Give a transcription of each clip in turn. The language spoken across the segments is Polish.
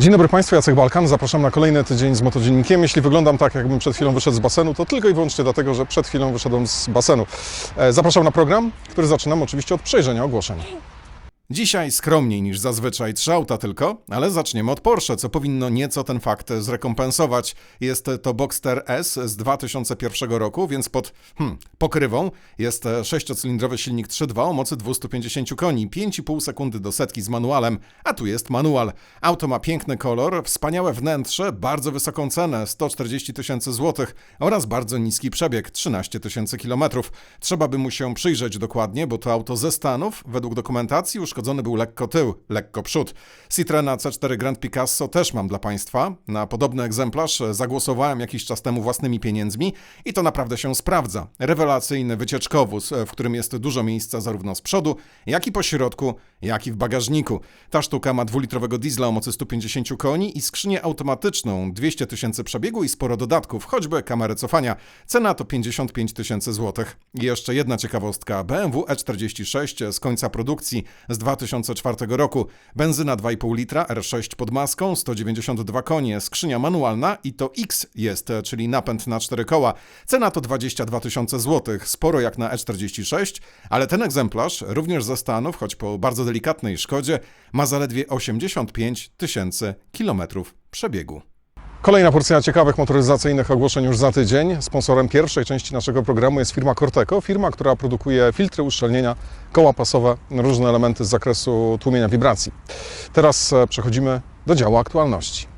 Dzień dobry Państwu, Jacek Balkan. Zapraszam na kolejny tydzień z Motodziennikiem. Jeśli wyglądam tak, jakbym przed chwilą wyszedł z basenu, to tylko i wyłącznie dlatego, że przed chwilą wyszedłem z basenu. E, Zapraszam na program, który zaczynam oczywiście od przejrzenia ogłoszeń. Dzisiaj skromniej niż zazwyczaj trzy auta tylko, ale zaczniemy od Porsche, co powinno nieco ten fakt zrekompensować. Jest to Boxster S z 2001 roku, więc pod hmm, pokrywą jest sześciocylindrowy silnik 3.2 o mocy 250 koni, 5,5 sekundy do setki z manualem, a tu jest manual. Auto ma piękny kolor, wspaniałe wnętrze, bardzo wysoką cenę 140 tysięcy złotych oraz bardzo niski przebieg 13 tysięcy kilometrów. Trzeba by mu się przyjrzeć dokładnie, bo to auto ze Stanów, według dokumentacji uszkodzony był lekko tył, lekko przód. Citroena C4 Grand Picasso też mam dla Państwa. Na podobny egzemplarz zagłosowałem jakiś czas temu własnymi pieniędzmi i to naprawdę się sprawdza. Rewelacyjny wycieczkowóz, w którym jest dużo miejsca zarówno z przodu, jak i po środku, jak i w bagażniku. Ta sztuka ma dwulitrowego diesla o mocy 150 koni i skrzynię automatyczną, 200 tysięcy przebiegu i sporo dodatków, choćby kamerę cofania. Cena to 55 tysięcy złotych. I jeszcze jedna ciekawostka. BMW E46 z końca produkcji z 2004 roku. Benzyna 2,5 litra, R6 pod maską, 192 konie, skrzynia manualna i to X jest, czyli napęd na cztery koła. Cena to 22 tysiące złotych, sporo jak na E46, ale ten egzemplarz, również ze Stanów, choć po bardzo delikatnej szkodzie, ma zaledwie 85 tysięcy kilometrów przebiegu. Kolejna porcja ciekawych motoryzacyjnych ogłoszeń już za tydzień. Sponsorem pierwszej części naszego programu jest firma Corteco, firma, która produkuje filtry uszczelnienia, koła pasowe, różne elementy z zakresu tłumienia wibracji. Teraz e, przechodzimy do działu aktualności.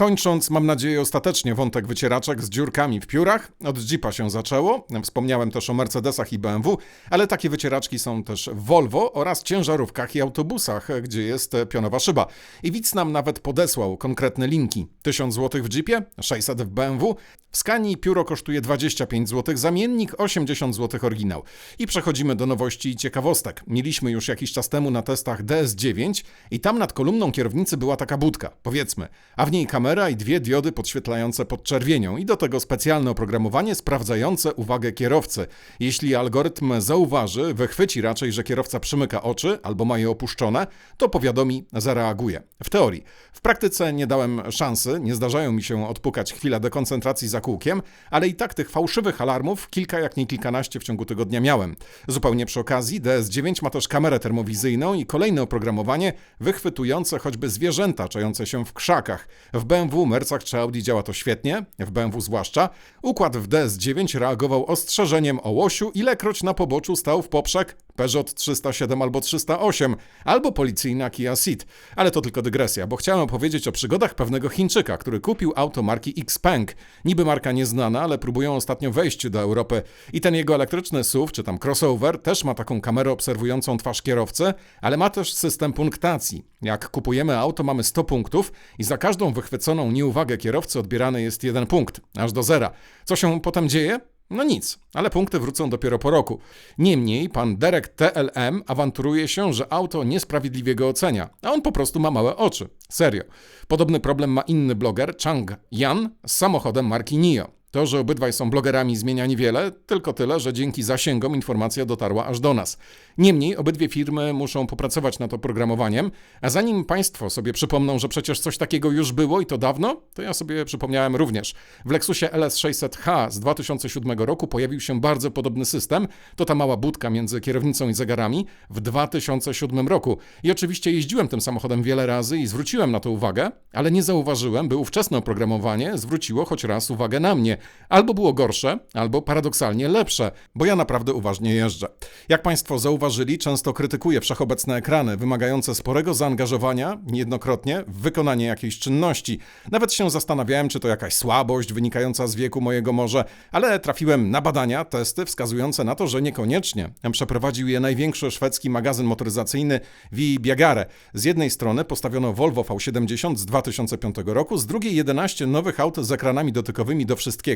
Kończąc, mam nadzieję, ostatecznie wątek wycieraczek z dziurkami w piórach. Od Jeepa się zaczęło. Wspomniałem też o Mercedesach i BMW, ale takie wycieraczki są też w Volvo oraz ciężarówkach i autobusach, gdzie jest pionowa szyba. I widz nam nawet podesłał konkretne linki. 1000 zł w Jeepie, 600 w BMW. W Scanii pióro kosztuje 25 zł zamiennik, 80 zł oryginał. I przechodzimy do nowości i ciekawostek. Mieliśmy już jakiś czas temu na testach DS9 i tam nad kolumną kierownicy była taka budka, powiedzmy, a w niej kamera i dwie diody podświetlające pod czerwienią i do tego specjalne oprogramowanie sprawdzające uwagę kierowcy. Jeśli algorytm zauważy, wychwyci raczej, że kierowca przymyka oczy albo ma je opuszczone, to powiadomi, zareaguje. W teorii. W praktyce nie dałem szansy, nie zdarzają mi się odpukać chwila dekoncentracji za kółkiem, ale i tak tych fałszywych alarmów kilka jak nie kilkanaście w ciągu tygodnia miałem. Zupełnie przy okazji DS9 ma też kamerę termowizyjną i kolejne oprogramowanie wychwytujące choćby zwierzęta czujące się w krzakach. W BMW, Mercach czy Audi działa to świetnie, w BMW zwłaszcza. Układ w DS9 reagował ostrzeżeniem o łosiu, ilekroć na poboczu stał w poprzek Peugeot 307 albo 308, albo policyjna Kia Ceed. Ale to tylko dygresja, bo chciałem opowiedzieć o przygodach pewnego Chińczyka, który kupił auto marki Xpeng. Niby marka nieznana, ale próbują ostatnio wejść do Europy. I ten jego elektryczny SUV, czy tam crossover, też ma taką kamerę obserwującą twarz kierowcy, ale ma też system punktacji. Jak kupujemy auto, mamy 100 punktów i za każdą wychwyconą nieuwagę kierowcy odbierany jest jeden punkt, aż do zera. Co się potem dzieje? No nic, ale punkty wrócą dopiero po roku. Niemniej pan Derek TLM awanturuje się, że auto niesprawiedliwie go ocenia, a on po prostu ma małe oczy. Serio. Podobny problem ma inny bloger, Chang Yan, z samochodem marki NIO. To, że obydwaj są blogerami zmienia niewiele, tylko tyle, że dzięki zasięgom informacja dotarła aż do nas. Niemniej obydwie firmy muszą popracować nad oprogramowaniem, a zanim Państwo sobie przypomną, że przecież coś takiego już było i to dawno, to ja sobie przypomniałem również. W Lexusie LS600H z 2007 roku pojawił się bardzo podobny system, to ta mała budka między kierownicą i zegarami w 2007 roku. I oczywiście jeździłem tym samochodem wiele razy i zwróciłem na to uwagę, ale nie zauważyłem, by ówczesne oprogramowanie zwróciło choć raz uwagę na mnie. Albo było gorsze, albo paradoksalnie lepsze, bo ja naprawdę uważnie jeżdżę. Jak Państwo zauważyli, często krytykuję wszechobecne ekrany, wymagające sporego zaangażowania, niejednokrotnie, w wykonanie jakiejś czynności. Nawet się zastanawiałem, czy to jakaś słabość wynikająca z wieku mojego może, ale trafiłem na badania, testy wskazujące na to, że niekoniecznie. Przeprowadził je największy szwedzki magazyn motoryzacyjny Vi Biagare. Z jednej strony postawiono Volvo V70 z 2005 roku, z drugiej 11 nowych aut z ekranami dotykowymi do wszystkiego,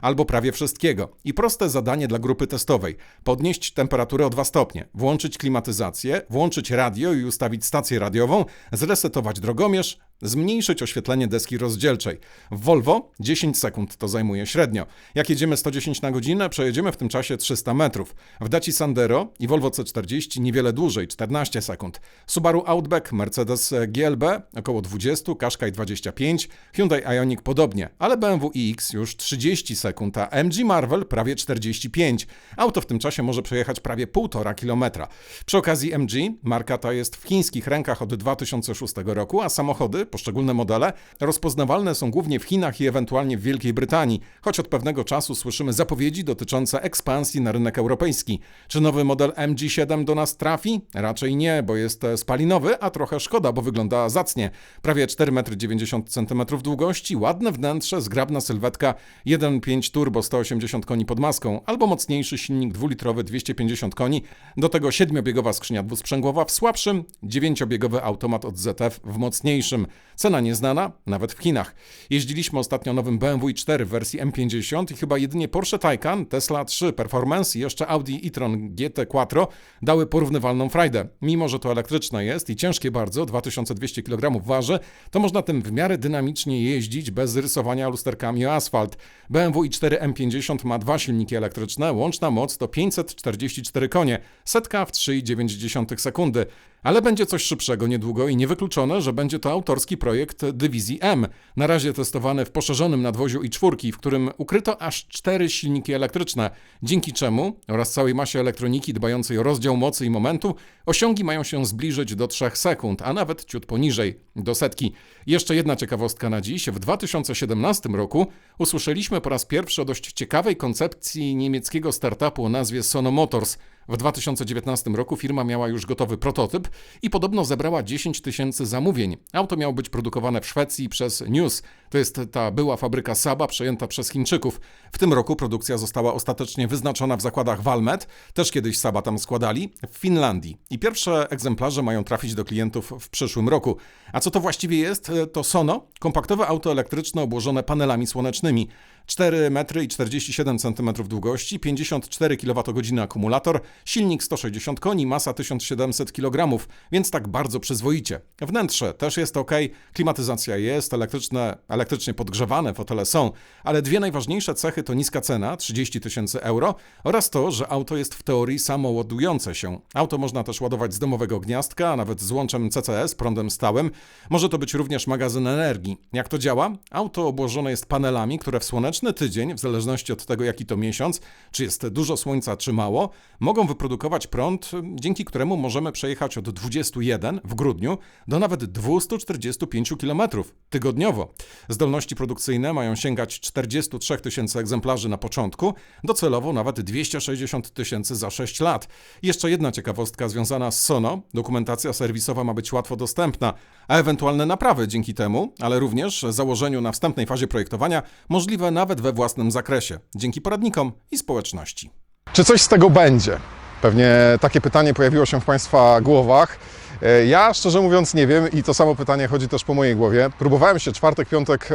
albo prawie wszystkiego. I proste zadanie dla grupy testowej: podnieść temperaturę o 2 stopnie, włączyć klimatyzację, włączyć radio i ustawić stację radiową, zresetować drogomierz, zmniejszyć oświetlenie deski rozdzielczej. W Volvo 10 sekund to zajmuje średnio. Jak jedziemy 110 na godzinę, przejedziemy w tym czasie 300 metrów. W Daci Sandero i Volvo C40 niewiele dłużej, 14 sekund. Subaru Outback, Mercedes GLB około 20, Qashqai 25, Hyundai Ioniq podobnie, ale BMW iX już 30 sekund, a MG Marvel prawie 45. Auto w tym czasie może przejechać prawie 1,5 kilometra. Przy okazji MG, marka ta jest w chińskich rękach od 2006 roku, a samochody, poszczególne modele, rozpoznawalne są głównie w Chinach i ewentualnie w Wielkiej Brytanii, choć od pewnego czasu słyszymy zapowiedzi dotyczące ekspansji na rynek europejski. Czy nowy model MG7 do nas trafi? Raczej nie, bo jest spalinowy, a trochę szkoda, bo wygląda zacnie. Prawie 4,90 m długości, ładne wnętrze, zgrabna sylwetka, 1.5 turbo 180 koni pod maską, albo mocniejszy silnik dwulitrowy 250 koni, do tego 7-biegowa skrzynia dwusprzęgłowa w słabszym, 9-biegowy automat od ZF w mocniejszym. Cena nieznana, nawet w Chinach. Jeździliśmy ostatnio nowym BMW i4 w wersji M50 i chyba jedynie Porsche Taycan, Tesla 3 Performance i jeszcze Audi e-tron GT Quattro dały porównywalną frajdę. Mimo, że to elektryczne jest i ciężkie bardzo, 2200 kg waży, to można tym w miarę dynamicznie jeździć bez rysowania lusterkami o asfalt. BMW i4 M50 ma dwa silniki elektryczne, łączna moc to 544 konie, setka w 3,9 sekundy. Ale będzie coś szybszego niedługo i niewykluczone, że będzie to autorski projekt dywizji M. Na razie testowany w poszerzonym nadwoziu i4, w którym ukryto aż cztery silniki elektryczne, dzięki czemu oraz całej masie elektroniki dbającej o rozdział mocy i momentu osiągi mają się zbliżyć do 3 sekund, a nawet ciut poniżej, do setki. Jeszcze jedna ciekawostka na dziś. W 2017 roku usłyszeliśmy po raz pierwszy o dość ciekawej koncepcji niemieckiego startupu o nazwie Sono Motors. W 2019 roku firma miała już gotowy prototyp i podobno zebrała 10 tysięcy zamówień. Auto miało być produkowane w Szwecji przez News. To jest ta była fabryka Saba przejęta przez Chińczyków. W tym roku produkcja została ostatecznie wyznaczona w zakładach Valmet, też kiedyś Saba tam składali, w Finlandii. I pierwsze egzemplarze mają trafić do klientów w przyszłym roku. A co to właściwie jest? To Sono, kompaktowe auto elektryczne obłożone panelami słonecznymi. 4 metry i 47 cm długości, 54 kWh akumulator, silnik 160 koni, masa 1700 kg, więc tak bardzo przyzwoicie. Wnętrze też jest ok, klimatyzacja jest, elektryczne, elektrycznie podgrzewane fotele są, ale dwie najważniejsze cechy to niska cena, 30 tysięcy euro, oraz to, że auto jest w teorii samoładujące się. Auto można też ładować z domowego gniazdka, a nawet z łączem CCS, prądem stałym. Może to być również magazyn energii. Jak to działa? Auto obłożone jest panelami, które w słoneczny tydzień, w zależności od tego jaki to miesiąc, czy jest dużo słońca, czy mało, mogą wyprodukować prąd, dzięki któremu możemy przejechać od 21 w grudniu do nawet 245 km tygodniowo. Zdolności produkcyjne mają sięgać 43 tysięcy egzemplarzy na początku, docelowo nawet 260 tysięcy za 6 lat. Jeszcze jedna ciekawostka związana z Sono. Dokumentacja serwisowa ma być łatwo dostępna, a ewentualne naprawy dzięki temu, ale również założeniu na wstępnej fazie projektowania możliwe nawet we własnym zakresie, dzięki poradnikom i społeczności. Czy coś z tego będzie? Pewnie takie pytanie pojawiło się w Państwa głowach. E, ja szczerze mówiąc nie wiem i to samo pytanie chodzi też po mojej głowie. Próbowałem się czwartek, piątek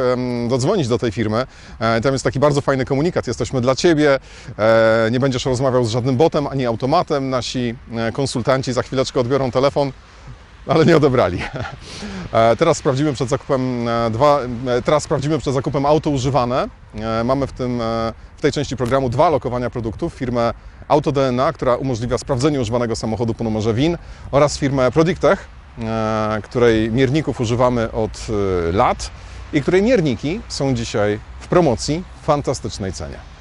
dodzwonić do tej firmy. E, tam jest taki bardzo fajny komunikat. Jesteśmy dla Ciebie. E, nie będziesz rozmawiał z żadnym botem ani automatem. Nasi konsultanci za chwileczkę odbiorą telefon ale nie odebrali. Teraz sprawdzimy przed zakupem dwa, teraz sprawdzimy przed zakupem auto używane. Mamy w, tym, w tej części programu dwa lokowania produktów. Firmę AutoDNA, która umożliwia sprawdzenie używanego samochodu po numerze WIN oraz firmę Prodictech, której mierników używamy od lat i której mierniki są dzisiaj w promocji w fantastycznej cenie.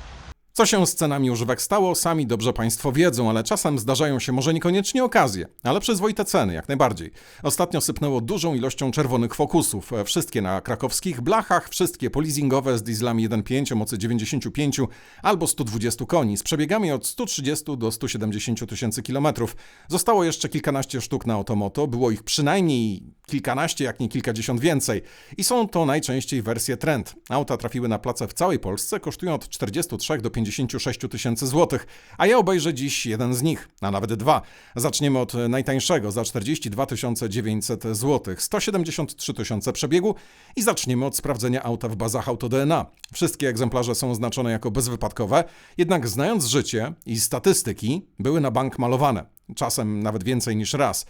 Co się z cenami używek stało, sami dobrze Państwo wiedzą, ale czasem zdarzają się może niekoniecznie okazje, ale przyzwoite ceny, jak najbardziej. Ostatnio sypnęło dużą ilością czerwonych fokusów. Wszystkie na krakowskich blachach, wszystkie polizingowe z dieslami 1.5 o mocy 95 albo 120 koni, z przebiegami od 130 do 170 tysięcy kilometrów. Zostało jeszcze kilkanaście sztuk na Automoto, było ich przynajmniej kilkanaście, jak nie kilkadziesiąt więcej. I są to najczęściej wersje trend. Auta trafiły na place w całej Polsce, kosztują od 43 do 50 56 tysięcy złotych, a ja obejrzę dziś jeden z nich, a nawet dwa. Zaczniemy od najtańszego za 42 900 zł, 173 tysiące przebiegu i zaczniemy od sprawdzenia auta w bazach AutoDNA. Wszystkie egzemplarze są oznaczone jako bezwypadkowe, jednak znając życie i statystyki, były na bank malowane, czasem nawet więcej niż raz.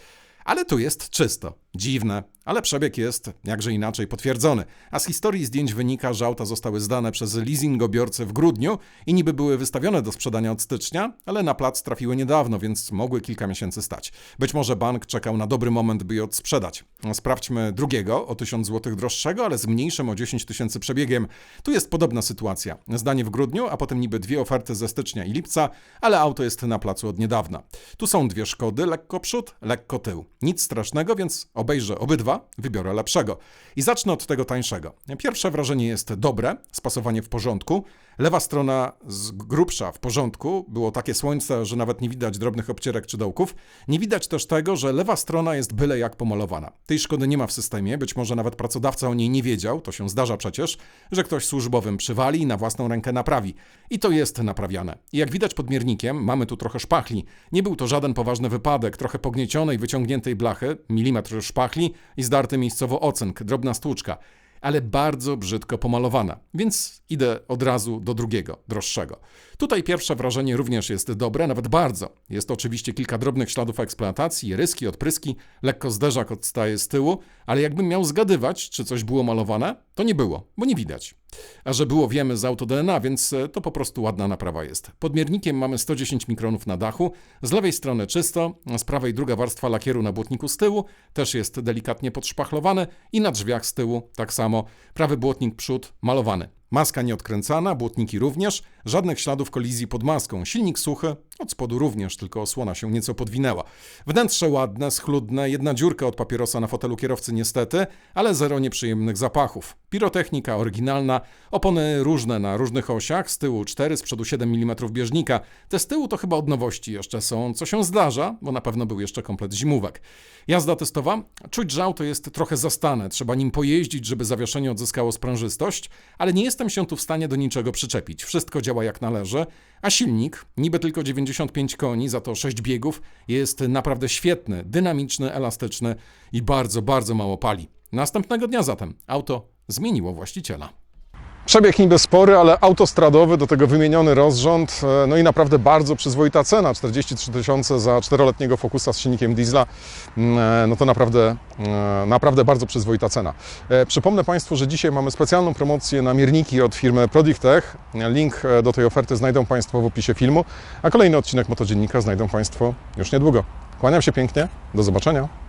Ale tu jest czysto. Dziwne, ale przebieg jest jakże inaczej potwierdzony. A z historii zdjęć wynika, że auta zostały zdane przez leasingobiorcę w grudniu i niby były wystawione do sprzedania od stycznia, ale na plac trafiły niedawno, więc mogły kilka miesięcy stać. Być może bank czekał na dobry moment, by je odsprzedać. Sprawdźmy drugiego, o 1000 zł droższego, ale z mniejszym o 10 tysięcy przebiegiem. Tu jest podobna sytuacja. Zdanie w grudniu, a potem niby dwie oferty ze stycznia i lipca, ale auto jest na placu od niedawna. Tu są dwie Szkody, lekko przód, lekko tył. Nic strasznego, więc obejrzę obydwa, wybiorę lepszego. I zacznę od tego tańszego. Pierwsze wrażenie jest dobre, spasowanie w porządku. Lewa strona z grubsza w porządku, było takie słońce, że nawet nie widać drobnych obcierek czy dołków. Nie widać też tego, że lewa strona jest byle jak pomalowana. Tej szkody nie ma w systemie, być może nawet pracodawca o niej nie wiedział, to się zdarza przecież, że ktoś służbowym przywali i na własną rękę naprawi. I to jest naprawiane. I jak widać pod miernikiem, mamy tu trochę szpachli. Nie był to żaden poważny wypadek, trochę pogniecionej, wyciągniętej blachy, milimetr szpachli i zdarty miejscowo ocynk, drobna stłuczka ale bardzo brzydko pomalowana, więc idę od razu do drugiego, droższego. Tutaj pierwsze wrażenie również jest dobre, nawet bardzo. Jest oczywiście kilka drobnych śladów eksploatacji, ryski, odpryski, lekko zderzak odstaje z tyłu, ale jakbym miał zgadywać, czy coś było malowane, to nie było, bo nie widać. A że było wiemy z auto DNA, więc e, to po prostu ładna naprawa jest. Pod miernikiem mamy 110 mikronów na dachu, z lewej strony czysto, z prawej druga warstwa lakieru na błotniku z tyłu, też jest delikatnie podszpachlowane i na drzwiach z tyłu tak samo, prawy błotnik przód malowany. Maska nieodkręcana, błotniki również, żadnych śladów kolizji pod maską. Silnik suchy, od spodu również, tylko osłona się nieco podwinęła. Wnętrze ładne, schludne, jedna dziurka od papierosa na fotelu kierowcy niestety, ale zero nieprzyjemnych zapachów. Pirotechnika oryginalna, opony różne na różnych osiach, z tyłu 4, z przodu 7 mm bieżnika. Te z tyłu to chyba od nowości jeszcze są, co się zdarza, bo na pewno był jeszcze komplet zimówek. Jazda testowa, czuć, że auto jest trochę zastane, trzeba nim pojeździć, żeby zawieszenie odzyskało sprężystość, ale nie jestem się tu w stanie do niczego przyczepić. Wszystko działa jak należy, a silnik, niby tylko 95 koni, za to 6 biegów, jest naprawdę świetny, dynamiczny, elastyczny i bardzo, bardzo mało pali. Następnego dnia zatem auto zmieniło właściciela. Przebieg niby spory, ale autostradowy, do tego wymieniony rozrząd, e, no i naprawdę bardzo przyzwoita cena, 43 tysiące za czteroletniego Focusa z silnikiem diesla, Mm, e, no to naprawdę, e, naprawdę bardzo przyzwoita cena. Przypomnę Państwu, że dzisiaj mamy specjalną promocję na mierniki od firmy Prodictech. Link do tej oferty znajdą Państwo w opisie filmu, a kolejny odcinek Motodziennika znajdą Państwo już niedługo. Kłaniam się pięknie, do zobaczenia.